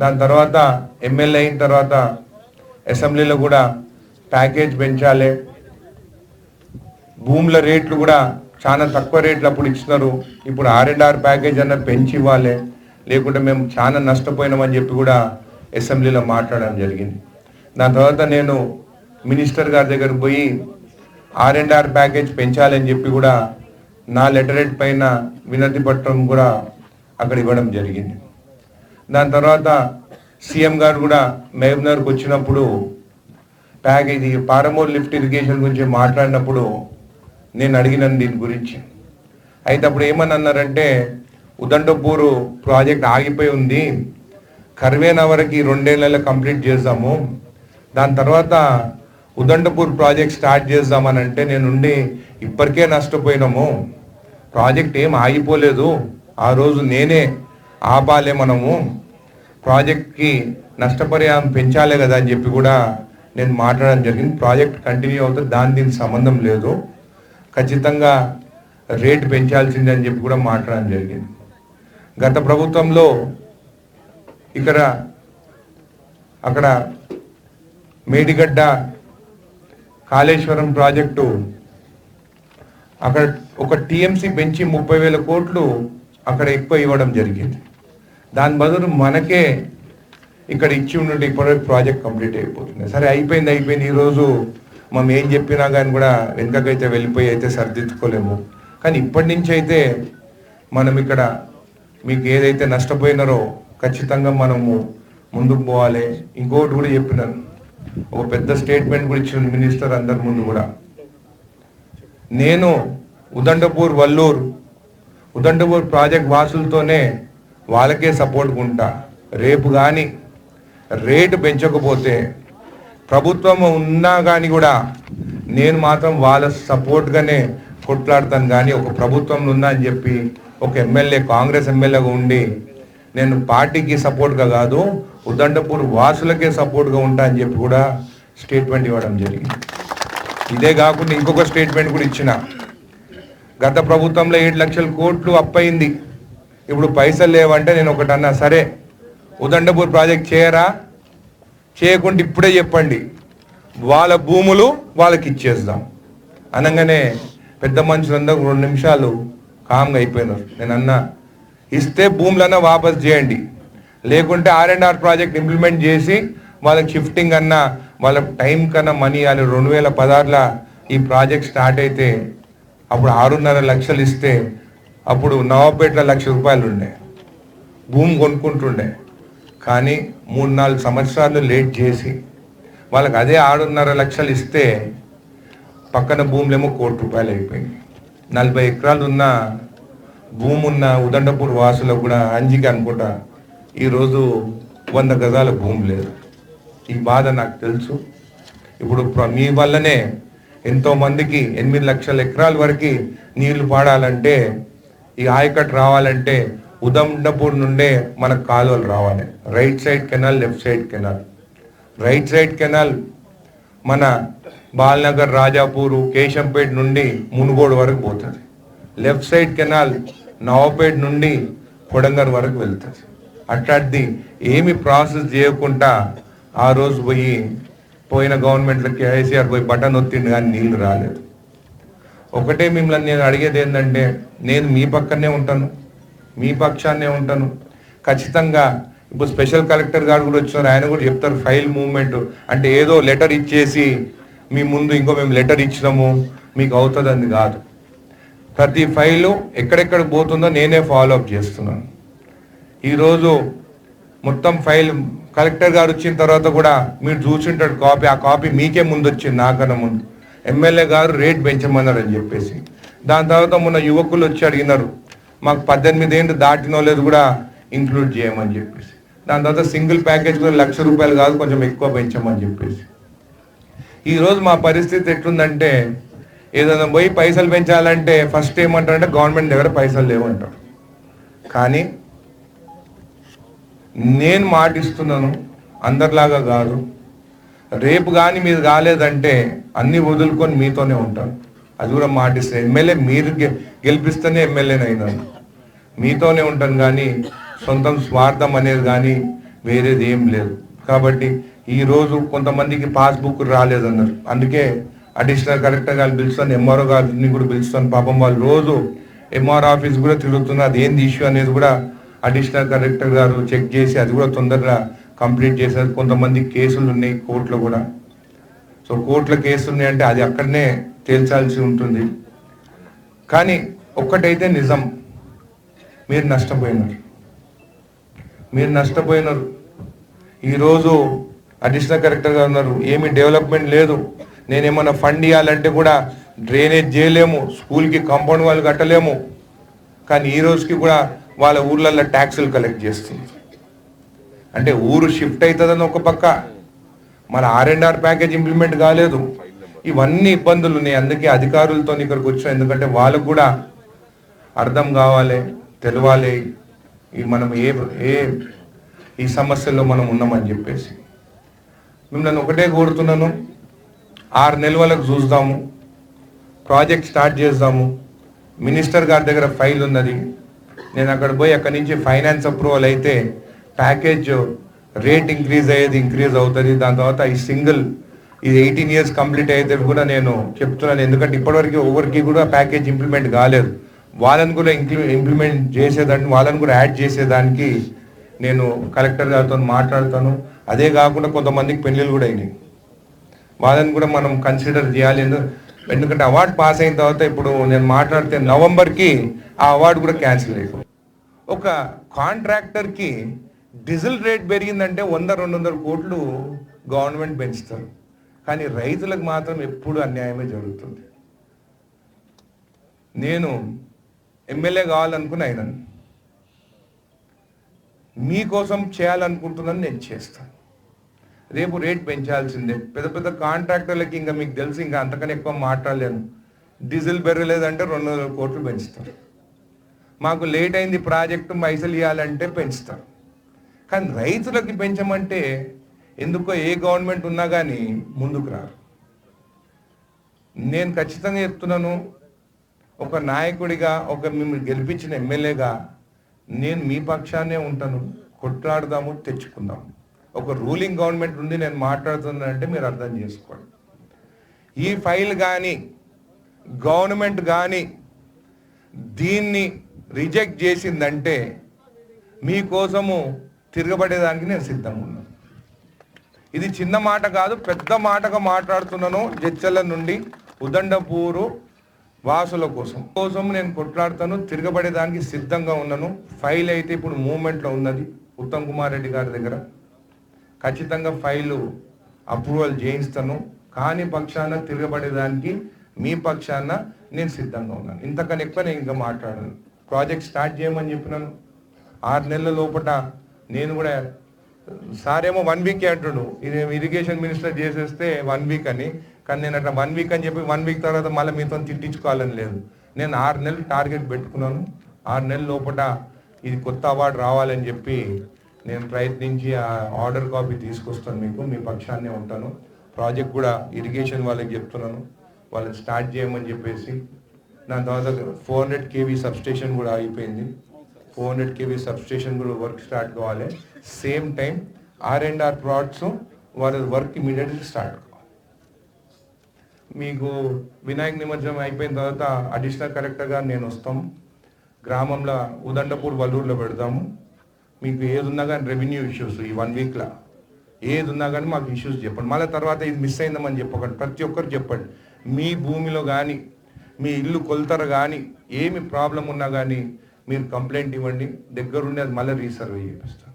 దాని తర్వాత ఎమ్మెల్యే అయిన తర్వాత అసెంబ్లీలో కూడా ప్యాకేజ్ పెంచాలి. భూముల రేట్లు కూడా చాలా తక్కువ రేట్లు అప్పుడు ఇచ్చినారు. ఇప్పుడు ఆర్ అండ్ ఆర్ ప్యాకేజ్ అన్న పెంచి ఇవ్వాలి. లేకుంటే మేము చాలా నష్టపోయినామని చెప్పి కూడా అసెంబ్లీలో మాట్లాడడం జరిగింది. దాని తర్వాత నేను మినిస్టర్ గారి దగ్గరకు పోయి ఆర్ అండ్ ఆర్ ప్యాకేజ్ పెంచాలని చెప్పి కూడా నా లెటరేట్ పైన వినతి పత్రం కూడా అక్కడ ఇవ్వడం జరిగింది. దాని తర్వాత సీఎం గారు కూడా మహబూబ్నగర్కి వచ్చినప్పుడు ప్యాకేజ్ పారమూర్ లిఫ్ట్ ఇరిగేషన్ గురించి మాట్లాడినప్పుడు నేను అడిగినాను దీని గురించి. అయితే అప్పుడు ఏమని అన్నారంటే ఉదండపూరు ప్రాజెక్ట్ ఆగిపోయి ఉంది కర్వేనా వరకు రెండేళ్ళలో కంప్లీట్ చేద్దాము దాని తర్వాత ఉదండపూర్ ప్రాజెక్ట్ స్టార్ట్ చేద్దామని అంటే నేనుండి ఇప్పటికే నష్టపోయినాము ప్రాజెక్ట్ ఏం ఆగిపోలేదు ఆ రోజు నేనే ఆ బాలే మనము ప్రాజెక్ట్కి నష్టపరిహారం పెంచాలి కదా అని చెప్పి కూడా నేను మాట్లాడడం జరిగింది. ప్రాజెక్ట్ కంటిన్యూ అవుతుంది దాని దీనికి సంబంధం లేదు. ఖచ్చితంగా రేట్ పెంచాల్సిందే అని చెప్పి కూడా మాట్లాడడం జరిగింది. గత ప్రభుత్వంలో ఇక్కడ అక్కడ మేడిగడ్డ కాళేశ్వరం ప్రాజెక్టు అక్కడ ఒక టీఎంసీ పెంచి ముప్పై వేల కోట్లు అక్కడ ఎక్కువ ఇవ్వడం జరిగింది. దాని బదులు మనకే ఇక్కడ ఇచ్చి ఉండే ఇప్పటివరకు ప్రాజెక్ట్ కంప్లీట్ అయిపోతుంది. సరే అయిపోయింది అయిపోయింది. ఈరోజు మనం ఏం చెప్పినా కానీ కూడా వెనుకకైతే వెళ్ళిపోయి అయితే సరిదిద్దుకోలేము. కానీ ఇప్పటి నుంచి అయితే మనం ఇక్కడ మీకు ఏదైతే నష్టపోయినారో ఖచ్చితంగా మనము ముందుకు పోవాలి. ఇంకొకటి కూడా చెప్పినాను. ఒక పెద్ద స్టేట్మెంట్ కూడా ఇచ్చిన మినిస్టర్ అందరి ముందు కూడా. నేను ఉదండపూర్ వల్లూరు ఉదండపూర్ ప్రాజెక్ట్ వాసులతోనే వాళ్ళకే సపోర్ట్ ఉంటా. రేపు కానీ రేటు పెంచకపోతే ప్రభుత్వం ఉన్నా కానీ కూడా నేను మాత్రం వాళ్ళ సపోర్ట్గానే కొట్లాడతాను. కానీ ఒక ప్రభుత్వంలో ఉన్నా అని చెప్పి ఒక ఎమ్మెల్యే కాంగ్రెస్ ఎమ్మెల్యేగా ఉండి నేను పార్టీకి సపోర్ట్గా కాదు ఉదండపూర్ వాసులకే సపోర్ట్గా ఉంటా అని చెప్పి కూడా స్టేట్మెంట్ ఇవ్వడం జరిగింది. ఇదే కాకుండా ఇంకొక స్టేట్మెంట్ కూడా ఇచ్చిన. గత ప్రభుత్వంలో ఏడు లక్షల కోట్లు అప్పయింది. ఇప్పుడు పైసలు లేవంటే నేను ఒకటి అన్నా సరే ఉదండపూర్ ప్రాజెక్ట్ చేయరా? చేయకుండా ఇప్పుడే చెప్పండి. వాళ్ళ భూములు వాళ్ళకి ఇచ్చేద్దాం అనగానే పెద్ద మనుషులందరూ రెండు నిమిషాలు కామ్గా అయిపోయినారు. నేను అన్నా ఇస్తే భూములన్నా వాపస్ చేయండి. లేకుంటే R and R project implement చేసి వాళ్ళకి షిఫ్టింగ్ అన్నా వాళ్ళ టైం కన్నా మనీ అని రెండు వేల పదహారులో ఈ ప్రాజెక్ట్ స్టార్ట్ అయితే అప్పుడు ఆరున్నర లక్షలు ఇస్తే అప్పుడు నవాబ్పేటలో లక్ష రూపాయలు ఉండే. భూమి కొనుక్కుంటుండే. కానీ మూడు నాలుగు సంవత్సరాలు లేట్ చేసి వాళ్ళకి అదే ఆరున్నర లక్షలు ఇస్తే పక్కన భూములేమో కోటి రూపాయలు అయిపోయింది. నలభై ఎకరాలు ఉన్న భూమి ఉన్న ఉదండపూర్ వాసులకు కూడా అంజికి అనుకుంటా ఈరోజు వంద గజాల భూమి లేదు. ఈ బాధ నాకు తెలుసు. ఇప్పుడు మీ వల్లనే ఎంతోమందికి ఎనిమిది లక్షల ఎకరాల వరకు నీళ్ళు పాడాలంటే ఈ ఆయకట్ రావాలంటే ఉదండపూర్ నుండే మనకు కాలువలు రావాలి. Right side canal left side canal. Right side canal మన బాల్నగర్ రాజాపూరు కేశంపేట నుండి మునుగోడు వరకు పోతుంది. లెఫ్ట్ సైడ్ కెనాల్ నవాపేట నుండి కొడంగర్ వరకు వెళ్తుంది. అట్లాంటిది ఏమి ప్రాసెస్ చేయకుండా ఆ రోజు పోయి పోయిన గవర్నమెంట్లో కేసీఆర్ పోయి బటన్ ఒత్తిండు కానీ నీళ్ళు రాలేదు. ఒకటే మిమ్మల్ని నేను అడిగేది ఏంటంటే నేను మీ పక్కనే ఉంటాను మీ పక్షాన్నే ఉంటాను. ఖచ్చితంగా ఇప్పుడు స్పెషల్ కలెక్టర్ గారు కూడా వచ్చినారు ఆయన కూడా చెప్తారు ఫైల్ మూవ్మెంట్ అంటే ఏదో లెటర్ ఇచ్చేసి మీ ముందు ఇంకో మేము లెటర్ ఇచ్చినాము మీకు అవుతుందని కాదు. ప్రతి ఫైలు ఎక్కడెక్కడ పోతుందో నేనే ఫాలో అప్ చేస్తున్నాను. ఈరోజు మొత్తం ఫైల్ కలెక్టర్ గారు వచ్చిన తర్వాత కూడా మీరు చూసింటాడు కాపీ ఆ కాపీ మీకే ముందు వచ్చింది నాకన్నా ముందు. ఎమ్మెల్యే గారు రేట్ పెంచమన్నారు అని చెప్పేసి. దాని తర్వాత మొన్న యువకులు వచ్చి అడిగినారు మాకు పద్దెనిమిది ఏంటి దాటినో లేదు కూడా ఇంక్లూడ్ చేయమని చెప్పేసి. దాని తర్వాత సింగిల్ ప్యాకేజ్ కూడా లక్ష రూపాయలు కాదు కొంచెం ఎక్కువ పెంచమని చెప్పేసి. ఈరోజు మా పరిస్థితి ఎట్లుందంటే ఏదైనా పోయి పైసలు పెంచాలంటే ఫస్ట్ ఏమంటారంటే గవర్నమెంట్ దగ్గర పైసలు లేవంటారు. కానీ నేను మాటిస్తున్నాను అందరిలాగా కాదు. రేపు కానీ మీరు కాలేదంటే అన్ని వదులుకొని మీతోనే ఉంటాను. అది కూడా మాటిస్తే ఎమ్మెల్యే మీరు గె- గెలిపిస్తేనే ఎమ్మెల్యేనైనాను మీతోనే ఉంటాను కానీ సొంతం స్వార్థం అనేది కానీ వేరేది ఏం లేదు. కాబట్టి ఈరోజు కొంతమందికి పాస్బుక్ రాలేదన్నారు. అందుకే అడిషనల్ కలెక్టర్ గారు పిలుస్తాను ఎంఆర్ఓ గారిని కూడా పిలుస్తాను. పాపం వాళ్ళు రోజు ఎంఆర్ ఆఫీస్ కూడా తిరుగుతున్నారు. అది ఏంది ఇష్యూ అనేది కూడా అడిషనల్ కలెక్టర్ గారు చెక్ చేసి అది కూడా తొందరగా కంప్లీట్ చేశారు. కొంతమంది కేసులు ఉన్నాయి కోర్టులో కూడా. సో కోర్టుల కేసులు ఉన్నాయంటే అది అక్కడనే తేల్చాల్సి ఉంటుంది. కానీ ఒక్కటైతే నిజం. మీరు నష్టపోయినారు. మీరు నష్టపోయినారు. ఈరోజు అడిషనల్ కలెక్టర్గా ఉన్నారు. ఏమి డెవలప్మెంట్ లేదు. నేనేమన్నా ఫండ్ ఇవ్వాలంటే కూడా డ్రైనేజ్ చేయలేము. స్కూల్కి కాంపౌండ్ వాళ్ళు కట్టలేము. కానీ ఈ రోజుకి కూడా వాళ్ళ ఊర్లలో ట్యాక్సులు కలెక్ట్ చేస్తుంది అంటే ఊరు షిఫ్ట్ అవుతుందని ఒక పక్క. మన R and R package implement కాలేదు. ఇవన్నీ ఇబ్బందులు ఉన్నాయి. అందుకే అధికారులతో ఇక్కడికి వచ్చాం ఎందుకంటే వాళ్ళకు కూడా అర్థం కావాలి తెలవాలి. ఈ మనం ఏ ఏ ఈ సమస్యల్లో మనం ఉన్నామని చెప్పేసి. మిమ్మల్ని ఒకటే కోరుతున్నాను. ఆరు నెలల వరకు చూద్దాము ప్రాజెక్ట్ స్టార్ట్ చేద్దాము మినిస్టర్ గారి దగ్గర ఫైల్ ఉన్నది. నేను అక్కడ పోయి అక్కడి నుంచి ఫైనాన్స్ అప్రూవల్ అయితే ప్యాకేజ్ రేట్ ఇంక్రీజ్ అయ్యేది ఇంక్రీజ్ అవుతుంది. దాని తర్వాత ఈ సింగిల్ ఇది ఎయిటీన్ ఇయర్స్ కంప్లీట్ అయితే కూడా నేను చెప్తున్నాను. ఎందుకంటే ఇప్పటివరకు ఎవరికి కూడా ప్యాకేజ్ ఇంప్లిమెంట్ కాలేదు. వాళ్ళని కూడా ఇంప్లిమెంట్ చేసేదాన్ని వాళ్ళని కూడా యాడ్ చేసేదానికి నేను కలెక్టర్ గారితో మాట్లాడతాను. అదే కాకుండా కొంతమందికి పెళ్ళిళ్ళు కూడా అయినాయి. వాళ్ళని కూడా మనం కన్సిడర్ చేయాలి. ఎందుకంటే అవార్డు పాస్ అయిన తర్వాత ఇప్పుడు నేను మాట్లాడితే నవంబర్కి ఆ అవార్డు కూడా క్యాన్సిల్ అయిపోయింది ఒక కాంట్రాక్టర్కి డీజిల్ రేట్ పెరిగిందంటే వంద రెండు వందల కోట్లు గవర్నమెంట్ పెంచుతారు. కానీ రైతులకు మాత్రం ఎప్పుడు అన్యాయమే జరుగుతుంది. నేను ఎమ్మెల్యే కావాలనుకుని అయినాను మీకోసం చేయాలనుకుంటున్నాను నేను చేస్తాను. రేపు రేట్ పెంచాల్సిందే. పెద్ద పెద్ద కాంట్రాక్టర్లకి ఇంకా మీకు తెలిసి ఇంకా అంతకన్నా ఎక్కువ మాట్లాడలేను. డీజిల్ పెరగలేదంటే రెండు వందల కోట్లు పెంచుతారు. మాకు లేట్ అయింది ప్రాజెక్టు పైసలు ఇవ్వాలంటే పెంచుతారు. కానీ రైతులకి పెంచమంటే ఎందుకో ఏ గవర్నమెంట్ ఉన్నా కానీ ముందుకు రారు. నేను ఖచ్చితంగా చెప్తున్నాను ఒక నాయకుడిగా ఒక మిమ్మల్ని గెలిపించిన ఎమ్మెల్యేగా నేను మీ పక్షాన్నే ఉంటాను కొట్లాడదాము తెచ్చుకుందాం ఒక రూలింగ్ గవర్నమెంట్ ఉంది నేను మాట్లాడుతున్నానంటే మీరు అర్థం చేసుకోండి. ఈ ఫైల్ కానీ గవర్నమెంట్ కానీ దీన్ని రిజెక్ట్ చేసిందంటే మీకోసము తిరగబడేదానికి నేను సిద్ధంగా ఉన్నాను. ఇది చిన్న మాట కాదు పెద్ద మాటగా మాట్లాడుతున్నాను జడ్చల నుండి ఉదండపూరు వాసుల కోసం. కోసం నేను కొట్లాడుతాను తిరగబడేదానికి సిద్ధంగా ఉన్నాను. ఫైల్ అయితే ఇప్పుడు మూమెంట్లో ఉన్నది ఉత్తమ్ కుమార్ రెడ్డి గారి దగ్గర. ఖచ్చితంగా ఫైలు అప్రూవల్ చేయిస్తాను. కాని పక్షాన తిరగబడేదానికి మీ పక్షాన నేను సిద్ధంగా ఉన్నాను. ఇంతకన్నా ఎక్కువ నేను ఇంకా మాట్లాడను. ప్రాజెక్ట్ స్టార్ట్ చేయమని చెప్పినాను. ఆరు నెలల లోపల నేను కూడా సార్ ఏమో వన్ వీక్ అంటుండు. ఇది ఇరిగేషన్ మినిస్టర్ చేసేస్తే వన్ వీక్ అని. కానీ నేను అట్లా వన్ వీక్ అని చెప్పి వన్ వీక్ తర్వాత మళ్ళీ మీతో తిట్టించుకోవాలని లేదు. నేను ఆరు నెలలు టార్గెట్ పెట్టుకున్నాను. ఆరు నెలల లోపల ఇది కొత్త అవార్డు రావాలని చెప్పి నేను ప్రయత్నించి ఆ ఆర్డర్ కాపీ తీసుకొస్తాను మీకు. మీ పక్షాన్నే ఉంటాను. ప్రాజెక్ట్ కూడా ఇరిగేషన్ వాళ్ళకి చెప్తున్నాను. వాళ్ళని స్టార్ట్ చేయమని చెప్పేసి. దాని తర్వాత ఫోర్ హండ్రెడ్ కేవీ సబ్స్టేషన్ కూడా అయిపోయింది. ఫోర్ హండ్రెడ్ కేవీ సబ్స్టేషన్ కూడా వర్క్ స్టార్ట్ కావాలి. Same time R and R products వాళ్ళ వర్క్ ఇమీడియట్లీ స్టార్ట్ కావాలి. మీకు వినాయక నిమజ్జనం అయిపోయిన తర్వాత అడిషనల్ కలెక్టర్గా నేను వస్తాం. గ్రామంలో ఉదండపూర్ వల్లూరులో పెడతాము. మీకు ఏది ఉన్నా కానీ రెవెన్యూ ఇష్యూస్ ఈ వన్ వీక్లో ఏది ఉన్నా కానీ మాకు ఇష్యూస్ చెప్పండి. మళ్ళీ తర్వాత ఇది మిస్ అయిందామని చెప్పకండి. ప్రతి ఒక్కరు చెప్పండి. మీ భూమిలో కానీ మీ ఇల్లు కొలతర కానీ ఏమి ప్రాబ్లం ఉన్నా కానీ మీరు కంప్లైంట్ ఇవ్వండి. దగ్గరుండి అది మళ్ళీ రీసర్వే చేపిస్తాను.